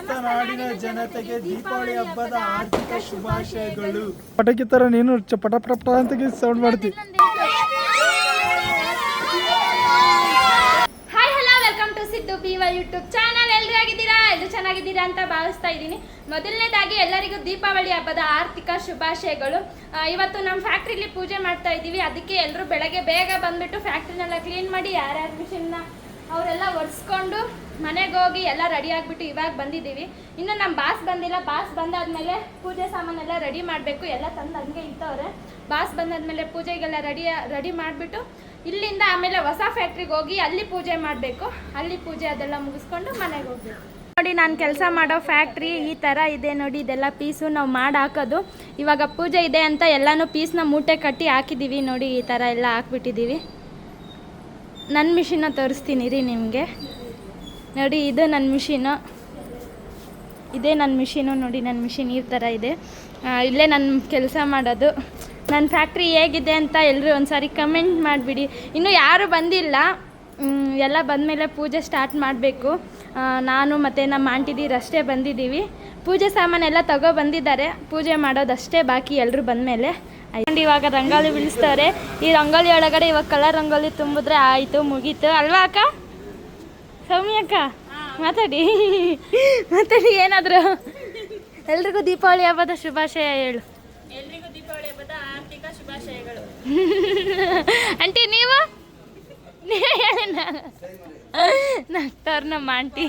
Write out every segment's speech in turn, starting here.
ಸಮಸ್ತ ನಾಡಿನ ಜನತೆಗೆ ದೀಪಾವಳಿ ಹಬ್ಬದ ಆರ್ಥಿಕ ಶುಭಾಶಯಗಳು. ಪಟಾಕಿ ತರ ನೀನು ಪಟ ಪಟ ಅಂತ ಸೌಂಡ್ ಮಾಡ್ತಿ. Hi hello welcome to Siddu YouTube channel ಎಲ್ಲರೂ ಆಗಿದ್ದೀರಾ ಎಲ್ಲರೂ ಚೆನ್ನಾಗಿದ್ದೀರಾ ಅಂತ ಭಾವಿಸ್ತಾ ಇದ್ದೀನಿ. ಮೊದಲನೇದಾಗಿ ಎಲ್ಲರಿಗೂ ದೀಪಾವಳಿ ಹಬ್ಬದ ಆರ್ಥಿಕ ಶುಭಾಶಯಗಳು. ಇವತ್ತು ನಮ್ಮ ಫ್ಯಾಕ್ಟ್ರಿಲಿ ಪೂಜೆ ಮಾಡ್ತಾ ಇದ್ದೀವಿ ಅದಕ್ಕೆ ಎಲ್ಲರೂ ಬೆಳಗ್ಗೆ ಬೇಗ ಬಂದ್ಬಿಟ್ಟು ಫ್ಯಾಕ್ಟ್ರಿನೆಲ್ಲ ಕ್ಲೀನ್ ಮಾಡಿ ಯಾರ್ಯಾರ ಮಿಷನ್ನ ಅವರೆಲ್ಲ ಒರೆಸ್ಕೊಂಡು ಮನೆಗೆ ಹೋಗಿ ಎಲ್ಲ ರೆಡಿ ಆಗಿಬಿಟ್ಟು ಇವಾಗ ಬಂದಿದ್ದೀವಿ. ಇನ್ನು ನಮ್ಮ ಬಾಸ್ ಬಂದಿಲ್ಲ. ಬಾಸ್ ಬಂದಾದಮೇಲೆ ಪೂಜೆ ಸಾಮಾನೆಲ್ಲ ರೆಡಿ ಮಾಡಬೇಕು. ಎಲ್ಲ ತಂದು ಹಂಗೆ ಇಟ್ಟವ್ರೆ. ಬಾಸ್ ಬಂದಾದಮೇಲೆ ಪೂಜೆಗೆಲ್ಲ ರೆಡಿ ರೆಡಿ ಮಾಡಿಬಿಟ್ಟು ಇಲ್ಲಿಂದ ಆಮೇಲೆ ಹೊಸ ಫ್ಯಾಕ್ಟ್ರಿಗೆ ಹೋಗಿ ಅಲ್ಲಿ ಪೂಜೆ ಮಾಡಬೇಕು. ಅಲ್ಲಿ ಪೂಜೆ ಅದೆಲ್ಲ ಮುಗಿಸ್ಕೊಂಡು ಮನೆಗೆ ಹೋಗ್ಬೇಕು. ನೋಡಿ, ನಾನು ಕೆಲಸ ಮಾಡೋ ಫ್ಯಾಕ್ಟ್ರಿ ಈ ಥರ ಇದೆ ನೋಡಿ. ಇದೆಲ್ಲ ಪೀಸು ನಾವು ಮಾಡಿ ಹಾಕೋದು. ಇವಾಗ ಪೂಜೆ ಇದೆ ಅಂತ ಎಲ್ಲನೂ ಪೀಸ್ನ ಮೂಟೆ ಕಟ್ಟಿ ಹಾಕಿದ್ದೀವಿ ನೋಡಿ. ಈ ಥರ ಎಲ್ಲ ಹಾಕ್ಬಿಟ್ಟಿದ್ದೀವಿ ನನ್ನ ಮಿಷಿನ ತೋರಿಸ್ತೀನಿ ರೀ ನಿಮಗೆ. ನೋಡಿ, ಇದು ನನ್ನ ಮಿಷಿನು. ಇದೇ ನನ್ನ ಮಿಷಿನು, ನೋಡಿ, ನನ್ನ ಮಿಷಿನ್ ಈ ಥರ ಇದೆ. ಇಲ್ಲೇ ನನ್ನ ಕೆಲಸ ಮಾಡೋದು. ನನ್ನ ಫ್ಯಾಕ್ಟ್ರಿ ಹೇಗಿದೆ ಅಂತ ಎಲ್ಲರೂ ಒಂದು ಸಾರಿ ಕಮೆಂಟ್ ಮಾಡಿಬಿಡಿ. ಇನ್ನೂ ಯಾರೂ ಬಂದಿಲ್ಲ. ಎಲ್ಲ ಬಂದಮೇಲೆ ಪೂಜೆ ಸ್ಟಾರ್ಟ್ ಮಾಡಬೇಕು. ನಾನು ಮತ್ತು ನಮ್ಮ ಆಂಟಿದೀರು ಅಷ್ಟೇ ಬಂದಿದ್ದೀವಿ. ಪೂಜೆ ಸಾಮಾನೆಲ್ಲ ತಗೋ ಬಂದಿದ್ದಾರೆ. ಪೂಜೆ ಮಾಡೋದಷ್ಟೇ ಬಾಕಿ ಎಲ್ಲರೂ ಬಂದಮೇಲೆ. ಆಯ್ತು. ಇವಾಗ ರಂಗೋಲಿ ಬಿಡಿಸ್ತಾರೆ. ಈ ರಂಗೋಲಿ ಒಳಗಡೆ ಇವಾಗ ಕಲರ್ ರಂಗೋಲಿ ತುಂಬಿದ್ರೆ ಆಯಿತು ಮುಗೀತು. ಅಲ್ವಾ ಅಕ್ಕ? ಸೌಮ್ಯ ಅಕ್ಕ? ಮಾತಾಡಿ. ಮಾತಾಡಿ ಏನಾದರೂ? ಎಲ್ರಿಗೂ ದೀಪಾವಳಿ ಹಬ್ಬದ ಶುಭಾಶಯ ಹೇಳು. ಎಲ್ರಿಗೂ ದೀಪಾವಳಿ ಹಬ್ಬದ ಆರ್ಥಿಕ ಶುಭಾಶಯಗಳು. ಅಂಟಿ ನೀವು? ನಗ್ತವ್ರ ನಮ್ಮ ಆಂಟಿ.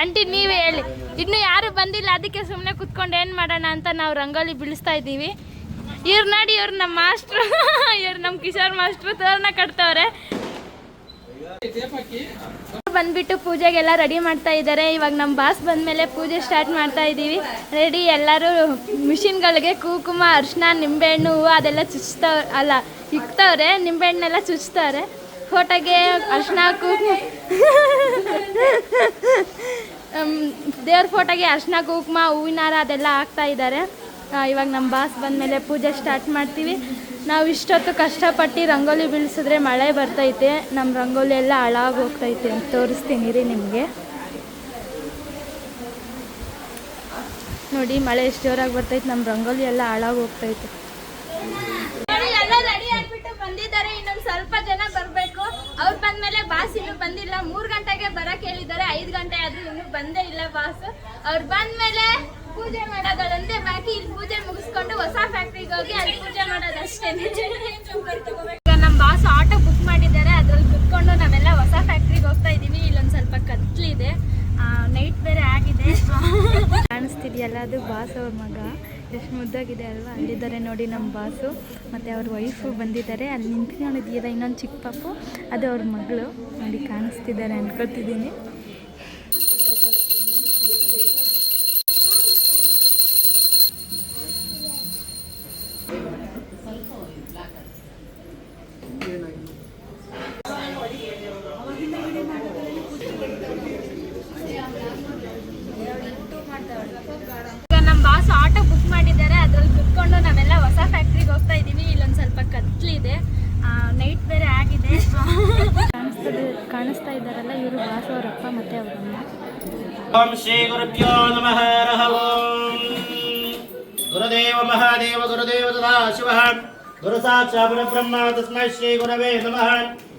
ಆಂಟಿ, ನೀವೇ ಹೇಳಿ. ಇನ್ನು ಯಾರು ಬಂದಿಲ್ಲ, ಅದಕ್ಕೆ ಸುಮ್ಮನೆ ಕುತ್ಕೊಂಡು ಏನು ಮಾಡೋಣ ಅಂತ ನಾವು ರಂಗೋಲಿ ಬಿಡಿಸ್ತಾ ಇದ್ದೀವಿ. ಇವ್ರು ನೋಡಿ, ಇವ್ರು ನಮ್ಮ ಮಾಸ್ಟ್ರು. ಇವ್ರು ನಮ್ಮ ಕಿಶೋರ್ ಮಾಸ್ಟ್ರು, ತೋರಣ ಕಟ್ತವ್ರೆ. ಬಂದ್ಬಿಟ್ಟು ಪೂಜೆಗೆಲ್ಲ ರೆಡಿ ಮಾಡ್ತಾ ಇದ್ದಾರೆ. ಇವಾಗ ನಮ್ಮ ಬಾಸ್ ಬಂದಮೇಲೆ ಪೂಜೆ ಸ್ಟಾರ್ಟ್ ಮಾಡ್ತಾ ಇದ್ದೀವಿ. ರೆಡಿ, ಎಲ್ಲರೂ ಮಿಷಿನ್ಗಳಿಗೆ ಕುಂಕುಮ, ಅರಿಶಿನ, ನಿಂಬೆಹಣ್ಣು, ಹೂವು ಅದೆಲ್ಲ ಚುಚ್ತವ್ ಅಲ್ಲ, ಇಕ್ತವ್ರೆ, ನಿಂಬೆಹಣ್ಣೆಲ್ಲ ಚುಚ್ತವ್ರೆ ಫೋಟೋಗೆ ಅರ್ಶನ ಕುಂಕುಮ ದೇವ್ರ ಫೋಟೋಗೆ ಅರ್ಶನ, ಕುಂಕುಮ ಹೂವಿನಾರ ಅದೆಲ್ಲ ಹಾಕ್ತಾ ಇದ್ದಾರೆ. ಇವಾಗ ನಮ್ಮ ಬಾಸ್ ಬಂದಮೇಲೆ ಪೂಜೆ ಸ್ಟಾರ್ಟ್ ಮಾಡ್ತೀವಿ. ನಾವು ಇಷ್ಟೊತ್ತು ಕಷ್ಟಪಟ್ಟು ರಂಗೋಲಿ ಬೀಳಿಸಿದ್ರೆ ಮಳೆ ಬರ್ತೈತೆ. ನಮ್ಮ ರಂಗೋಲಿ ಎಲ್ಲ ಹಾಳಾಗಿ ಹೋಗ್ತೈತೆ ಅಂತ ತೋರಿಸ್ತೀನಿ ರೀ ನಿಮಗೆ. ನೋಡಿ, ಮಳೆ ಎಷ್ಟು ಜೋರಾಗಿ ಬರ್ತೈತೆ, ನಮ್ಮ ರಂಗೋಲಿ ಎಲ್ಲ ಹಾಳಾಗಿ ಹೋಗ್ತೈತೆ ಎಲ್ಲ ರೆಡಿ ಆಗ್ಬಿಟ್ಟು ಬಂದಿದ್ದಾರೆ ಇನ್ನೊಂದು ಸ್ವಲ್ಪ ಜನ ಬರಬೇಕು ಅವ್ರು ಬಂದ್ಮೇಲೆ ಬಾಸ್ ಇನ್ನು ಬಂದಿಲ್ಲ. ಮೂರ್ ಗಂಟೆಗೆ ಬರಕ್ ಹೇಳಿದ್ದಾರೆ. ಐದ್ ಗಂಟೆ ಆದ್ರೂ ಇನ್ನು ಬಂದೇ ಇಲ್ಲ ಬಾಸ್. ಅವ್ರು ಬಂದ್ಮೇಲೆ ಪೂಜೆ ಮಾಡೋದಂದೇ ಬಾಕಿ. ಇಲ್ಲಿ ಪೂಜೆ ಮುಗಿಸ್ಕೊಂಡು ಹೊಸ ಫ್ಯಾಕ್ಟ್ರಿಗೆ ಹೋಗಿ ಅಲ್ಲಿ ಪೂಜೆ ಮಾಡೋದಷ್ಟೇ ಈಗ ನಮ್ಮ ಬಾಸ್ ಆಟೋ ಬುಕ್ ಮಾಡಿದ್ದಾರೆ ಅದ್ರಲ್ಲಿ ಕುತ್ಕೊಂಡು ನಾವೆಲ್ಲ ಹೊಸ ಫ್ಯಾಕ್ಟ್ರಿಗೆ ಹೋಗ್ತಾ ಇದೀವಿ ಇಲ್ಲೊಂದು ಸ್ವಲ್ಪ ಕತ್ಲಿದೆ ನೈಟ್ ಬೇರೆ ಆಗಿದೆ ಕಾಣಿಸ್ತಿದೆಯಲ್ಲ ಅದು ಬಾಸ್ ಅವ್ರ ಮಗ ಎಷ್ಟು ಮುದ್ದಾಗಿದೆ ಅಲ್ವಾ? ಅಲ್ಲಿದ್ದಾರೆ ನೋಡಿ ನಮ್ಮ ಬಾಸು, ಮತ್ತು ಅವ್ರ ವೈಫು ಬಂದಿದ್ದಾರೆ. ಅಲ್ಲಿ ನಿಂತ್ಕೊಂಡಿದೆಯಲ್ಲ ಇನ್ನೊಂದು ಚಿಕ್ಕ ಪಾಪು, ಅದು ಅವ್ರ ಮಗಳು. ನೋಡಿ ಕಾಣಿಸ್ತಿದ್ದಾರೆ ಅನ್ಕೋತಿದ್ದೀನಿ ಈಗ ನಮ್ಮ ಬಾಸ್ ಆಟೋ ಬುಕ್ ಮಾಡಿದ್ದಾರೆ ಅದ್ರಲ್ಲಿ ಕುತ್ಕೊಂಡು ನಾವೆಲ್ಲ ಹೊಸ ಫ್ಯಾಕ್ಟ್ರಿಗೆ ಹೋಗ್ತಾ ಇದೀವಿ ಇಲ್ಲೊಂದು ಸ್ವಲ್ಪ ಕತ್ಲಿದೆ ನೈಟ್ ಬೇರೆ ಆಗಿದೆ ಕಾಣಿಸ್ತಾ ಇದ್ದಾರಲ್ಲ ಇವರು ಬಾಸ್ ಅವರಪ್ಪ ಮತ್ತೆ ಅವರಮ್ಮ ಓಂ ಶ್ರೀ ಗುರುಭ್ಯೋ ನಮಃ ಓಂ ಗುರುದೇವ ಮಹಾದೇವ ಗುರುದೇವ ಸದಾಶಿವ ಗುರು ಸಾಕ್ಷಾತ್ ಪರಬ್ರಹ್ಮ ತಸ್ಮೈ ಶ್ರೀ ಗುರವೇ ನಮಃ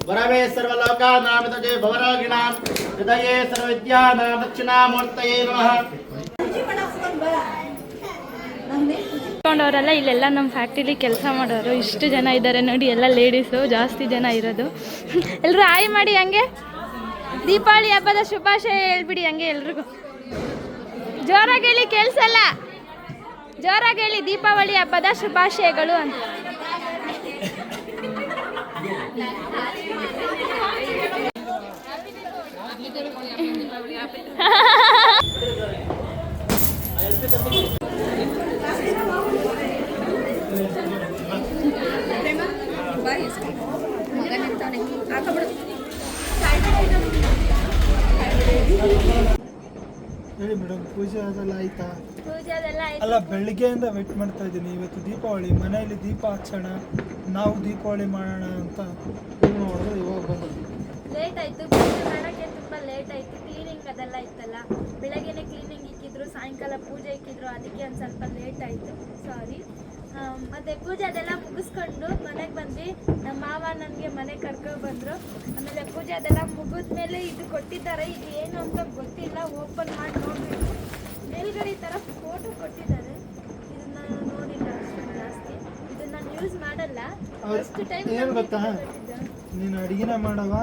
ಗುರವೇ ಸರ್ವಲೋಕಾನಾಮಿತಜೇ ಭವರೋಗಿಣಾಂ ಹೃದಯೇ ಸರ್ವವಿದ್ಯಾನಾಂ ದಕ್ಷಿಣಾಮೂರ್ತಯೇ ನಮಃ ಅವರೆಲ್ಲ ಇಲ್ಲೆಲ್ಲ ನಮ್ಮ ಫ್ಯಾಕ್ಟ್ರಿಲಿ ಕೆಲಸ ಮಾಡೋರು. ಇಷ್ಟು ಜನ ಇದ್ದಾರೆ ನೋಡಿ, ಎಲ್ಲ ಲೇಡೀಸು ಜಾಸ್ತಿ ಜನ ಇರೋದು. ಎಲ್ಲರೂ ಆಯ್ ಮಾಡಿ ಹಂಗೆ. ದೀಪಾವಳಿ ಹಬ್ಬದ ಶುಭಾಶಯ ಹೇಳ್ಬಿಡಿ ಹಂಗೆ ಎಲ್ರಿಗೂ. ಜೋರಾಗಿ ಹೇಳಿ ಕೇಳಿಸಲ್ಲ ಜೋರಾಗಿ ಹೇಳಿ ದೀಪಾವಳಿ ಹಬ್ಬದ ಶುಭಾಶಯಗಳು ಅಂತ. ಹೇಳಿ ಮೇಡಮ್ ಪೂಜೆ ಅದೆಲ್ಲ ಆಯ್ತಾ? ಪೂಜೆ ಅದೆಲ್ಲ ಆಯ್ತು. ಅಲ್ಲ ಬೆಳಿಗ್ಗೆಯಿಂದ ವೆಯ್ಟ್ ಮಾಡ್ತಾ ಇದ್ದೀನಿ. ಇವತ್ತು ದೀಪಾವಳಿ ಮನೆಯಲ್ಲಿ ದೀಪ ಹಚ್ಚೋಣ ನಾವು ದೀಪಾವಳಿ ಮಾಡೋಣ ಅಂತ ನೋಡಿದ್ರೆ ಇವಾಗ ಬಂದು ಲೇಟ್ ಆಯ್ತು ಪೂಜೆ ಮಾಡೋಕ್ಕೆ ತುಂಬ ಲೇಟ್ ಆಯ್ತು. ಕ್ಲೀನಿಂಗ್ ಅದೆಲ್ಲ ಇತ್ತಲ್ಲ ಸಾಯಂಕಾಲ ಪೂಜೆ ಇಕ್ಕಿದ್ರು ಅದಕ್ಕೆ ಒಂದ್ ಸ್ವಲ್ಪ ಲೇಟ್ ಆಯ್ತು. ಸಾರಿ ಮತ್ತೆ ಪೂಜೆ ಅದೆಲ್ಲ ಮುಗಿಸ್ಕೊಂಡು ಮನೆಗೆ ಬಂದ್ವಿ. ನಮ್ಮ ಮಾವ ನನಗೆ ಮನೆ ಕರ್ಕೊಂಡು ಬಂದ್ರು. ಆಮೇಲೆ ಪೂಜೆ ಅದೆಲ್ಲ ಮುಗಿದ್ಮೇಲೆ ಇದು ಕೊಟ್ಟಿದ್ದಾರೆ. ಇದು ಏನು ಅಂತ ಗೊತ್ತಿಲ್ಲ. ಓಪನ್ ಮಾಡಿ ನೋಡ್ಬೇಕು. ಮೇಲ್ಗಡೆ ಈ ಥರ ಫೋಟೋ ಕೊಟ್ಟಿದ್ದಾರೆ. ಇದನ್ನ ನೋಡಿಲ್ಲ ಅಷ್ಟೊಂದು ಜಾಸ್ತಿ. ಇದನ್ನ ನಾನು ಯೂಸ್ ಮಾಡಲ್ಲ. ಫಸ್ಟ್ ಟೈಮ್ ಏನು ಗೊತ್ತಾ? ನೀನು ಅಡಿಗೆನ ಮಾಡವ?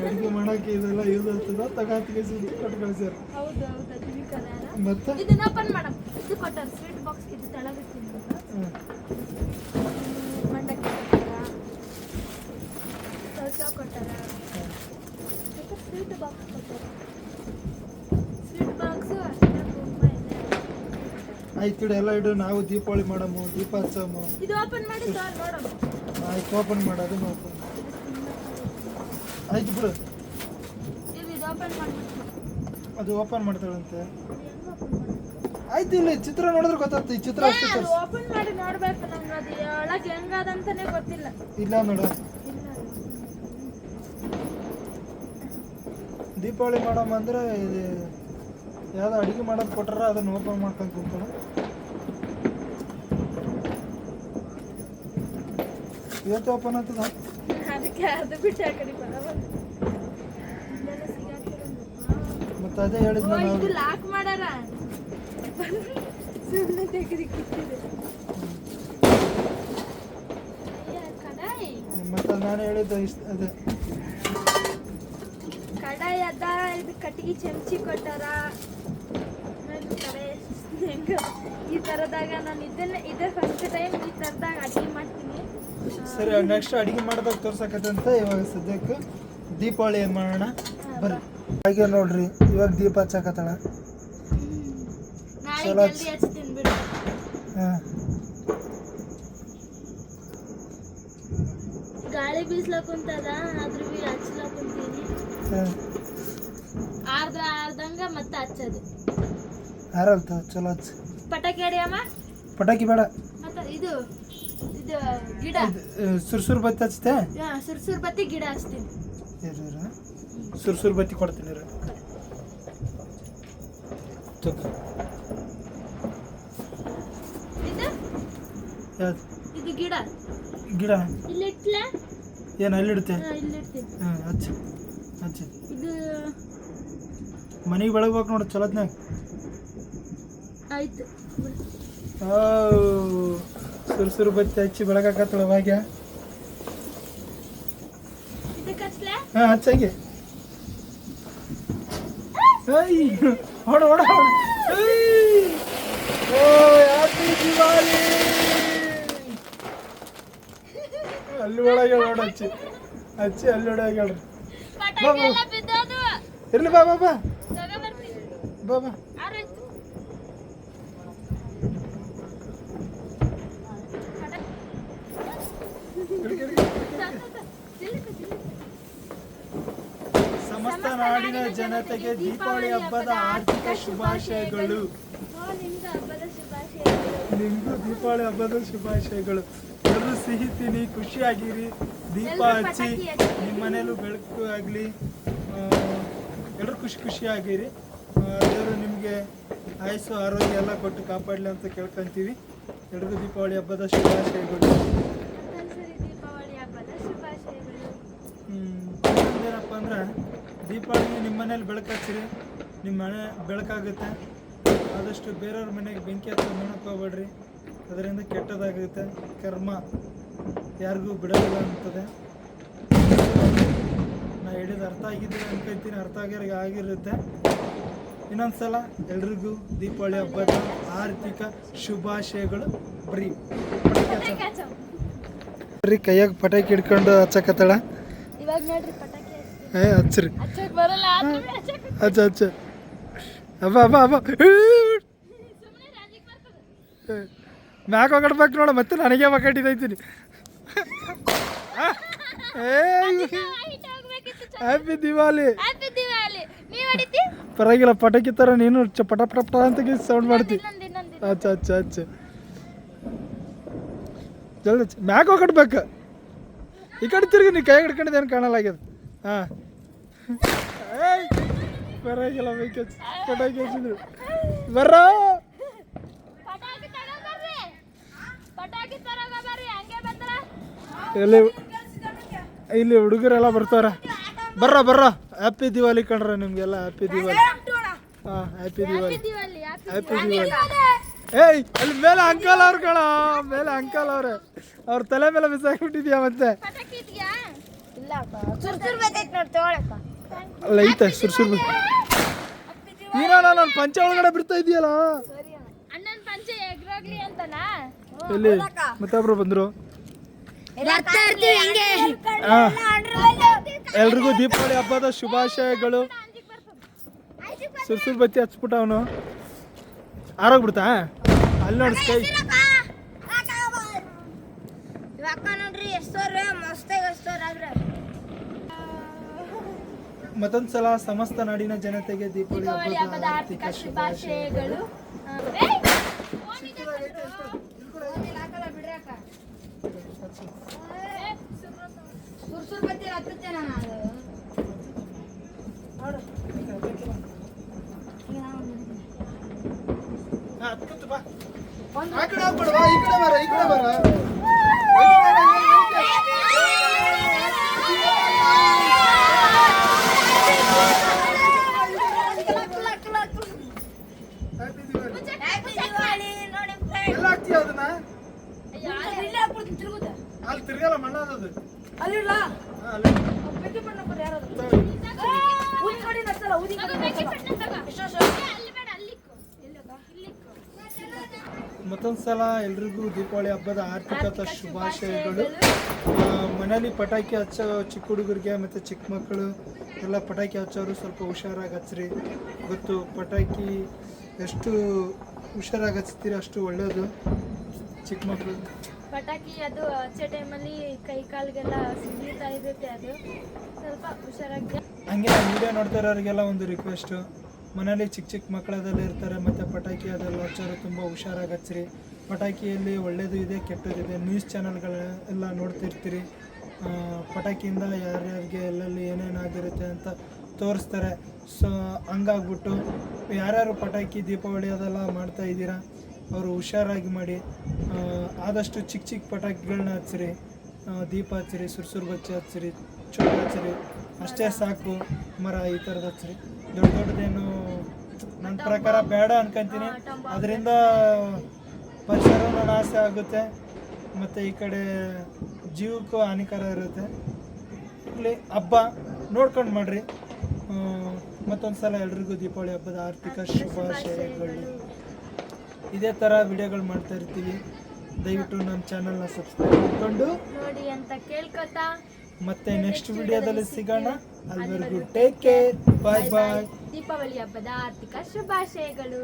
ಅಡಿಗೆ ಮಾಡಕ್ಕೆ ಇದೆಲ್ಲ ಯೂಸ್ ಆಗ್ತದ? ತಗಾತಿಗೆ ಸುದ್ದಿ ಕೊಟ್ಟು ಕಳಿಸ್ಯಾರ ಹೌದು ಹೌದು. ಮತ್ತೆ? ಇದನ್ನ ಓಪನ್ ಮಾಡಮ್. ಇದು ಕೊಟ್ಟಾರ. ಸ್ವೀಟ್ ಬಾಕ್ಸ್ ಇದು ತೆಳಗೆ ತಿನ್ನೋದು ಹ್ಮ್. ಮಂಡಕ್ಕಿ ಕೊಟ್ಟಾರ ಸೌಸೌ ಕೊಟ್ಟಾರ ಮತ್ತೆ ಸ್ವೀಟ್ ಬಾಕ್ಸ್ ಕೊಟ್ಟಾರ ಸ್ವೀಟ್ ಬಾಕ್ಸು ಅಷ್ಟೇ ತುಂಬ ಇದೆ ಆಯ್ತು ಇಡು ಎಲ್ಲ ಇಡು ನಾವು ದೀಪಾವಳಿ ಮಾಡಮು ದೀಪ ಇದು ಓಪನ್ ಮಾಡಿ ಸರ್ ಆಯ್ತು ಓಪನ್ ಮಾಡೋದು. ಓಪನ್ ಆಯ್ತು ಬಿಡು. ಇದು ಓಪನ್ ಮಾಡ್ಬಿಟ್ಟು. ಅದು ಓಪನ್ ಮಾಡ್ತಾಳಂತೆ. ಆಯ್ತು ಇಲ್ಲಿ ಚಿತ್ರ ನೋಡಿದ್ರೆ ಗೊತ್ತಾಗ್ತದೆ ಈ ಚಿತ್ರ ಅಷ್ಟು ತೋರ್ಸು. ಓಪನ್ ಮಾಡಿ ನೋಡಬೇಕು ನಮ್ಗೆ ಅದು ಒಳಗೆ ಹೆಂಗದಂತಾನೆ ಗೊತ್ತಿಲ್ಲ. ಇಲ್ಲ ನೋಡು. ದೀಪಾವಳಿ ಮಾಡಮ್ಮ ಅಂದ್ರೆ ಇದು ಯಾವ್ದೋ ಅಡಿಗೆ ಮಾಡೋದು ಕೊಟ್ಟಾರ ಅದನ್ನ ಓಪನ್ ಮಾಡ್ಕೊಂಡು ಕುಂತಾಳ ಇವತ್ತು ಓಪನ್ ಆಗ್ತದ? ಅದಕ್ಕೆ ಅದು ಬಿಟ್ಟು ಆ ಕಡೆ ಬರಬಾರ್ದು. ಮತ್ತೆ ಅದೇ ಹೇಳಿದ್ ಓ, ನಾನು ಇದು ಲಾಕ್ ಮಾಡಾರ ಸುಮ್ಮನೆ ತೆಗೆದಿಕ್ಕಿಟ್ಟಿದೆ ಮತ್ತೆ ನಾನು ಹೇಳಿದ್ದೆ ಇಷ್ಟ ಅದೇ. ಕಡಾಯಿ ಅದ ಇದು ಕಟ್ಟಿಗೆ ಚಮಚಿ ಕೊಟ್ಟಾರ. ಕಡೆ ಹೆಂಗ ಈ ತರದಾಗ ನಾನು ಇದನ್ನ ಇದೇ ಫಸ್ಟ್ ಟೈಮ್ ಈ ಥರದಾಗ ಅಡುಗೆ ಮಾಡ್ತೀನಿ. ಸರಿ ನೆಕ್ಸ್ಟ್ ಅಡಿಗೆ ಮಾಡ್ದಾಗ ತೋರ್ಸಕತ್ತಂತ ಇವಾಗ ಸದ್ಯಕ್ಕೆ. ದೀಪಾವಳಿ ಏನ್ ಮಾಡೋಣ? ಬರ್ರಿ ಹಾಗೆ ನೋಡ್ರಿ ಇವಾಗ ದೀಪ ಹಚ್ಚಕತ್ತಾಳ. ಚಲೋ ಹಾ ಗಾಳಿ ಬೀಸ್ಲಕ್ ಕುಂತದ ಆದ್ರೂ ಬಿ ಹಚ್ಲಕ್ ಕುಂತೀನಿ ಆರ್ದ್ರ ಆರ್ದಂಗ ಮತ್ತೆ ಹಚ್ಚದು ಆರಲ್ತ ಚಲೋ ಹಚ್ಚ ಪಟಾಕಿ ಅಡಿಯಮ್ಮ ಪಟಾಕಿ ಬೇಡ ಮತ್ತೆ ಇದು ಇದು ಗಿಡ ಸುರ್ಸುರ್ ಬತ್ತಿ ಹಚ್ತೆ ಸುರ್ಸುರ್ ಬತ್ತಿ ಗಿಡ ಹಚ್ತೀನಿ ಸುರ್ಸುರ್ ಬತ್ತಿ ಕೊಡ್ತೀನಿ ಇರು. ತಗೋ. ಇದು ಯಾವ್ದು? ಇದು ಗಿಡ. ಗಿಡ. ಇಲ್ಲಿ ಇಟ್ಲ? ಏನು ಅಲ್ಲಿಡುತ್ತೆ ಹಾ, ಇಲ್ಲಿ ಇಡ್ತೀನಿ. ಹಾಂ ಹಚ್ಚಿ. ಹಚ್ಚಿ. ಇದು ಮನೆಗೆ ಬೆಳಗ್ಬೇಕು ನೋಡಿ ಚಲೋತ್ನಾಗ ಆಯ್ತು. ಸುರ್ಸುರು ಬತ್ತಿ ಹಚ್ಚಿ ಬೆಳಗಾಕತ್ತಳ ಭಾಗ್ಯ. ಹಾಂ ಹಚ್ಚಾಗೆ ಓಡ ಏಯ್! ಓ ಹ್ಯಾಪಿ ದಿವಾಲಿ ಅಲ್ಲಿ ಒಳಗೆ ನೋಡು ಹಚ್ಚಿ ಹಚ್ಚಿ ಅಲ್ಲಿ ಒಳಗೆ ಹೇಳ್ರಿ ಪಟಾಕಿ ಎಲ್ಲ ಬಿದ್ದೋದು ಇರ್ಲಿ ಬಾ ಬಾ ಬಾ ತಗೊಂಬರ್ತೀನಿ ಬಾ ಬಾ ಆರಾಯ್ತು ಇಡ್ಲಿ, ಇಡ್ಲಿ, ಇಡ್ಲಿ. ಸಮಸ್ತ ನಾಡಿನ ಜನತೆಗೆ ದೀಪಾವಳಿ ಹಬ್ಬದ ಆರ್ಥಿಕ ಶುಭಾಶಯಗಳು ಓ, ನಿಮ್ಗೆ ಹಬ್ಬದ ಶುಭಾಶಯಗಳು ನಿಮಗೂ ದೀಪಾವಳಿ ಹಬ್ಬದ ಶುಭಾಶಯಗಳು ಎಲ್ಲರೂ ಸಿಹಿ ತಿನ್ನಿ ಖುಷಿಯಾಗಿರಿ. ದೀಪ ಹಚ್ಚಿ ನಿಮ್ಮ ಮನೇಲೂ ಬೆಳಕು ಆಗಲಿ. ಎಲ್ಲರೂ ಖುಷಿ ಖುಷಿಯಾಗಿರಿ. ದೇವರು ನಿಮಗೆ ಆಯಸ್ಸು ಆರೋಗ್ಯ ಎಲ್ಲ ಕೊಟ್ಟು ಕಾಪಾಡಲಿ ಅಂತ ಕೇಳ್ಕೊಂತೀವಿ. ಎಲ್ರಿಗೂ ದೀಪಾವಳಿ ಹಬ್ಬದ ಶುಭಾಶಯಗಳು. ಏನಪ್ಪ ಅಂದ್ರೆ ದೀಪಾವಳಿಗೆ ನಿಮ್ಮ ಮನೇಲಿ ಬೆಳಕು ಹಚ್ಚಿರಿ. ನಿಮ್ಮ ಮನೆ ಬೆಳಕಾಗುತ್ತೆ. ಆದಷ್ಟು ಬೇರೆಯವ್ರ ಮನೆಗೆ ಬೆಂಕಿ ಹತ್ತಿರ ನೋಡಕ್ಕೆ ಹೋಗ್ಬೇಡ್ರಿ ಅದರಿಂದ ಕೆಟ್ಟದಾಗುತ್ತೆ. ಕರ್ಮ ಯಾರಿಗೂ ಬಿಡೋದಿಲ್ಲ ಅಂತದೆ ನಾ ಹೇಳಿದ ಅರ್ಥ ಆಗಿದ್ರೆ ಹೇಳ್ತೀನಿ ಅರ್ಥ ಆಗಿರೋ ಆಗಿರುತ್ತೆ. ಇನ್ನೊಂದ್ಸಲ ಎಲ್ರಿಗೂ ದೀಪಾವಳಿ ಹಬ್ಬದ ಆರ್ಥಿಕ ಶುಭಾಶಯಗಳು. ಬರೀ. ಬರೀ ಕೈಯಾಗ ಪಟಾಕಿ ಹಿಡ್ಕೊಂಡು ಹಚ್ಚಕತ್ತಳ. ಏ ಹಚ್ಚ್ರಿ. ಅಚ್ಚ ಅಚ್ಚ ಅಬ್ಬ ಅಬ್ಬ ಅಬ್ಬ ಸುಮ್ಮನೆ ರಾಜಿಗೆ ಬರ್ತದೆ ಮ್ಯಾಕ್ ಹೋಗಡ್ಬೇಕು ನೋಡ ಮತ್ತೆ ನನಗೆ ಬಕಟ್ಟಿದೈತೀನಿ ಹೈಟ್ ಹೋಗ್ಬೇಕಿತ್ತು ಹ್ಯಾಪಿ ದಿವಾಲಿ ಹ್ಯಾಪಿ ದಿವಾಲಿ ನೀವ್ ಹೊಡಿತಿ ಪರವಾಗಿಲ್ಲ ಪಟಾಕಿ ಥರ ನೀನು ಚ ಪಟ ಪಟ ಪಟ ಅಂತ ಸೌಂಡ್ ಮಾಡ್ತಿ ಇನ್ನೊಂದು ಇನ್ನೊಂದು ಅಚ್ಚ ಅಚ್ಚ ಅಚ್ಚ ಜಲ್ದಿ ಹಚ್ಚು. ಮ್ಯಾಕ್ ಹೋಗಡ್ಬೇಕು ಈ ಕಡೆ ತಿರುಗಿ ನೀ ಕೈ ಹಿಡ್ಕೊಂಡಿದ್ದೇನು ಕಾಣಲಾಗ್ಯದ ಹಾಂ ಪರವಾಗಿಲ್ಲ ಬೇಕೆ ಪಟಾಕಿ ಹಚ್ಚಿದ್ರು ಬರ್ರೋ ಪಟಾಕಿ ತಗೊಂಬರ್ರಿ ಪಟಾಕಿ ತಗೊಂಬರ್ರಿ ಹಂಗೆ ಬಂದ್ರ ಎಲ್ಲಿ ಇಲ್ಲಿ ಹುಡುಗರೆಲ್ಲ ಬರ್ತಾರೆ. ಬರ್ರ ಬರ್ರ. ಹ್ಯಾಪಿ ದಿವಾಲಿ ಕಣ್ರ ನಿಮ್ಗೆಲ್ಲ. ಹ್ಯಾಪಿ ದಿವಾಲಿ ಹಾಂ ಹ್ಯಾಪಿ ದಿವಾಲಿ ಹ್ಯಾಪಿ ದಿವಾಲಿ ಏಯ್ ಅಲ್ಲಿ ಮೇಲೆ ಅಂಕಲ್ ಅವ್ರ ಕಣ. ಮೇಲೆ ಅಂಕಲ್ ಅವ್ರೆ. ಅವ್ರ ತಲೆ ಮೇಲೆ ಬಿಸಾಕ್ಬಿಟ್ಟಿದ್ಯಾ ಮತ್ತೆ? ಅಲ್ಲ ಐತೆ ಸುರ್ಸುರ್ ನೀನೋ ನಾನು ಪಂಚ ಒಳಗಡೆ ಬಿಡ್ತಾ ಇದೆಯಲ್ಲ ಅಣ್ಣನ ಪಂಚೆ ಎಗ್ರೋಗ್ಲಿ ಅಂತನಾ? ಎಲ್ಲಿ? ಮತ್ತೊಬ್ರು ಬಂದ್ರು. ಹಾ ಎಲ್ರಿಗೂ ದೀಪಾವಳಿ ಹಬ್ಬದ ಶುಭಾಶಯಗಳು. ಸುರ್ಸುರ್ ಬತ್ತಿ ಹಚ್ಬಿಟ್ಟ ಅವನು. ಆರೋಗ್ಬಿಡ್ತಾ? ಅಲ್ಲಿ ನೋಡಿ ಸ್ಕೈ. ಸಮಸ್ತ ನಾಡಿನ ಜನತೆಗೆ ದೀಪಾವಳಿ ಹಬ್ಬದ ಆರ್ಥಿಕ ಶುಭಾಶಯಗಳು. ಶುಭಾಶಯಗಳು ಏಯ್! ಸುರ್ಸುರ್ ಬತ್ತಿ ಹತ್ತುತ್ತೆ ನಾನು ಹಾ, ಹತ್ಕೊತ್ತು ಬಾ. ಆ ಕಡೆ ಹೋಗ್ಬೇಡ, ಬಾ, ಈ ಕಡೆ ಬರ ಈ ಕಡೆ ಬರ Happy Diwali. ಎಲ್ಲ ಹಾಕ್ತೀಯ ಅದನ್ನ ಅಲ್ಲಿ ತಿರ್ಗಲ್ಲ ಮಣ್ಣ ಅದು ಹಾ, ಅಲ್ಲಿ ತಗೋ, ಬೆಂಕಿ ಪಟ್ಟಣ ತಗೋ. ಏ, ಅಲ್ಲಿ ಬೇಡ ಅಲ್ಲಿ ಇಕ್ಕು. ಇಲ್ಲಿ ಇಕ್ಕು. ಮತ್ತೊಂದ್ಸಲ ಎಲ್ರಿಗೂ ದೀಪಾವಳಿ ಹಬ್ಬದ ಆರ್ಥಿಕತ ಶುಭಾಶಯಗಳು. ಮನೇಲಿ ಪಟಾಕಿ ಹಚ್ಚೋ ಚಿಕ್ಕ ಹುಡುಗರಿಗೆ ಮತ್ತು ಚಿಕ್ಕ ಮಕ್ಕಳು ಎಲ್ಲ ಪಟಾಕಿ ಹಚ್ಚೋರು ಸ್ವಲ್ಪ ಹುಷಾರಾಗಿ ಹಚ್ಚ್ರಿ ಗೊತ್ತು ಪಟಾಕಿ ಎಷ್ಟು ಹುಷಾರಾಗಿ ಹಚ್ತೀರಿ ಅಷ್ಟು ಒಳ್ಳೆಯದು ಚಿಕ್ಕ ಮಕ್ಕಳು ಪಟಾಕಿ ಅದು ಹಚ್ಚೋ ಟೈಮಲ್ಲಿ ಕೈ ಕಾಲಿಗೆಲ್ಲ ಸಿಡಿತಾ ಇರುತ್ತೆ ಅದು. ಸ್ವಲ್ಪ ಹುಷಾರಾಗಿ. ಹಂಗೆ ವಿಡಿಯೋ ನೋಡ್ತಾ ಇರೋರಿಗೆಲ್ಲ ಒಂದು ರಿಕ್ವೆಸ್ಟು ಮನೇಲಿ ಚಿಕ್ಕ ಚಿಕ್ಕ ಮಕ್ಕಳದೆಲ್ಲ ಇರ್ತಾರೆ, ಮತ್ತು ಪಟಾಕಿ ಅದೆಲ್ಲ ಹಚ್ಚೋರು ತುಂಬ ಹುಷಾರಾಗಿ ಹಚ್ಚಿರಿ. ಪಟಾಕಿಯಲ್ಲಿ ಒಳ್ಳೆಯದು ಇದೆ, ಕೆಟ್ಟದಿದೆ ನ್ಯೂಸ್ ಚಾನಲ್ಗಳ ಎಲ್ಲ ನೋಡ್ತಿರ್ತೀರಿ. ಪಟಾಕಿಯಿಂದ ಯಾರ್ಯಾರಿಗೆ ಎಲ್ಲೆಲ್ಲಿ ಏನೇನಾಗಿರುತ್ತೆ ಅಂತ ತೋರಿಸ್ತಾರೆ. ಸೊ ಹಂಗಾಗ್ಬಿಟ್ಟು ಯಾರ್ಯಾರು ಪಟಾಕಿ ದೀಪಾವಳಿ ಅದೆಲ್ಲ ಮಾಡ್ತಾ ಇದ್ದೀರಾ? ಅವರು ಹುಷಾರಾಗಿ ಮಾಡಿ ಆದಷ್ಟು ಚಿಕ್ಕ ಚಿಕ್ಕ ಪಟಾಕಿಗಳನ್ನ ಹಚ್ಚಿರಿ ದೀಪ ಹಚ್ಚಿರಿ ಸುರ್ಸುರು ಬಚ್ಚಿ ಹಚ್ಚಿರಿ, ಚೋಟ ಹಚ್ಚಿರಿ, ಅಷ್ಟೇ ಸಾಕು ಮರ ಈ ಥರದ್ದು ಹಚ್ಚಿರಿ. ದೊಡ್ಡ ದೊಡ್ಡದೇನು ನನ್ನ ಪ್ರಕಾರ ಬೇಡ ಅನ್ಕೊಂತೀನಿ. ಅದರಿಂದ ಪರಿಸರನೂ ನಾಶ ಆಗುತ್ತೆ, ಮತ್ತು ಈ ಕಡೆ ಜೀವಕ್ಕೂ ಹಾನಿಕರ ಇರುತ್ತೆ. ಇಲ್ಲಿ ಹಬ್ಬ ನೋಡ್ಕೊಂಡು ಮಾಡಿರಿ. ಮತ್ತೊಂದು ಸಲ ಎಲ್ರಿಗೂ ದೀಪಾವಳಿ ಹಬ್ಬದ ಆರ್ಥಿಕ ಶುಭಾಶಯಗಳು. ಇದೇ ತರ ವಿಡಿಯೋಗಳು ಮಾಡ್ತಾ ಇರ್ತೀವಿ. ದಯವಿಟ್ಟು ನಮ್ಮ ಚಾನಲ್ನ ಸಬ್ಸ್ಕ್ರೈಬ್ ಮಾಡಿಕೊಂಡು ನೋಡಿ ಅಂತ ಕೇಳ್ಕೊತಾ ಮತ್ತೆ ನೆಕ್ಸ್ಟ್ ವಿಡಿಯೋದಲ್ಲಿ ಸಿಗೋಣ. ಅಲ್ಲಿವರೆಗೂ take care bye bye Deepavali ಹಬ್ಬದ ಆರ್ಥಿಕ ಶುಭಾಶಯಗಳು.